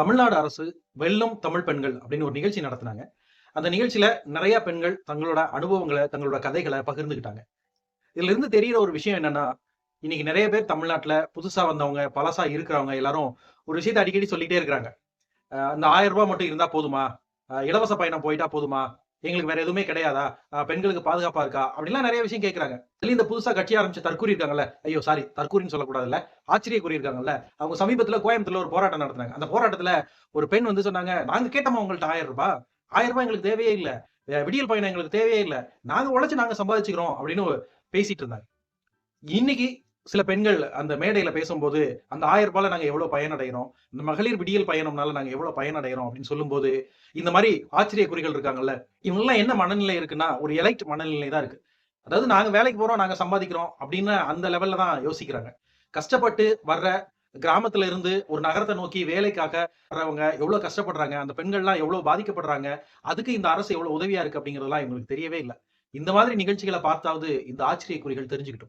தமிழ்நாடு அரசு வெல்லும் தமிழ் பெண்கள் அப்படின்னு ஒரு நிகழ்ச்சி நடத்தினாங்க. அந்த நிகழ்ச்சியில நிறைய பெண்கள் தங்களோட அனுபவங்களை தங்களோட கதைகளை பகிர்ந்துக்கிட்டாங்க. இதுல இருந்து தெரியிற ஒரு விஷயம் என்னன்னா இன்னைக்கு நிறைய பேர் தமிழ்நாட்டுல புதுசா வந்தவங்க பழசா இருக்கிறவங்க எல்லாரும் ஒரு விஷயத்த அடிக்கடி சொல்லிட்டே இருக்கிறாங்க. அஹ் இந்த ஆயிரம் ரூபாய் மட்டும் இருந்தா போதுமா? இலவச பயணம் போயிட்டா போதுமா? எங்களுக்கு வேற எதுவுமே கிடையாதா? பெண்களுக்கு பாதுகாப்பா இருக்கா? அப்படிலாம் நிறைய விஷயம் கேட்கறாங்க இதுல இந்த புதுசா கட்சி ஆரம்பிச்சு தற்கூரி இருக்காங்கல்ல? ஐயோ சாரி தற்கூரின்னு சொல்லக்கூடாதுல்ல. ஆச்சரிய கூறி இருக்காங்கல்ல? அவங்க சமீபத்துல கோயம்புத்தூர்ல ஒரு போராட்டம் நடத்தினாங்க. அந்த போராட்டத்துல ஒரு பெண் வந்து சொன்னாங்க நாங்க கேட்டோமா உங்கள்ட்ட ஆயிரம் ரூபாய் ஆயிரம் ரூபாய் எங்களுக்கு தேவையே இல்ல. விடியல் பயணம் எங்களுக்கு தேவையே இல்ல. நாங்க உழைச்சு நாங்க சம்பாதிச்சுக்கிறோம். அப்படின்னு பேசிட்டு இருந்தாங்க. இன்னைக்கு சில பெண்கள் அந்த மேடையில பேசும்போது அந்த ஆயிரம் ரூபாயில நாங்க எவ்வளவு பயனடைகிறோம் இந்த மகளிர் விடியல் பயணம்னால நாங்க எவ்வளவு பயனடைகிறோம் அப்படின்னு சொல்லும்போது இந்த மாதிரி ஆச்சரிய குறிகள் இருக்காங்கல்ல இவங்க எல்லாம் என்ன மனநிலை இருக்குன்னா ஒரு எலைட் மனநிலை தான் இருக்கு. அதாவது நாங்க வேலைக்கு போறோம் நாங்க சம்பாதிக்கிறோம் அப்படின்னு அந்த லெவல்ல தான் யோசிக்கிறாங்க. கஷ்டப்பட்டு வர்ற கிராமத்துல இருந்து ஒரு நகரத்தை நோக்கி வேலைக்காக வர்றவங்க எவ்வளவு கஷ்டப்படுறாங்க அந்த பெண்கள்லாம் எவ்வளவு பாதிக்கப்படுறாங்க அதுக்கு இந்த அரசு எவ்வளவு உதவியா இருக்கு அப்படிங்கறதெல்லாம் இவங்களுக்கு தெரியவே இல்லை. இந்த மாதிரி நிகழ்ச்சிகளை பார்த்தாவது இந்த ஆச்சரிய குறிகள் தெரிஞ்சுக்கிட்டோம்.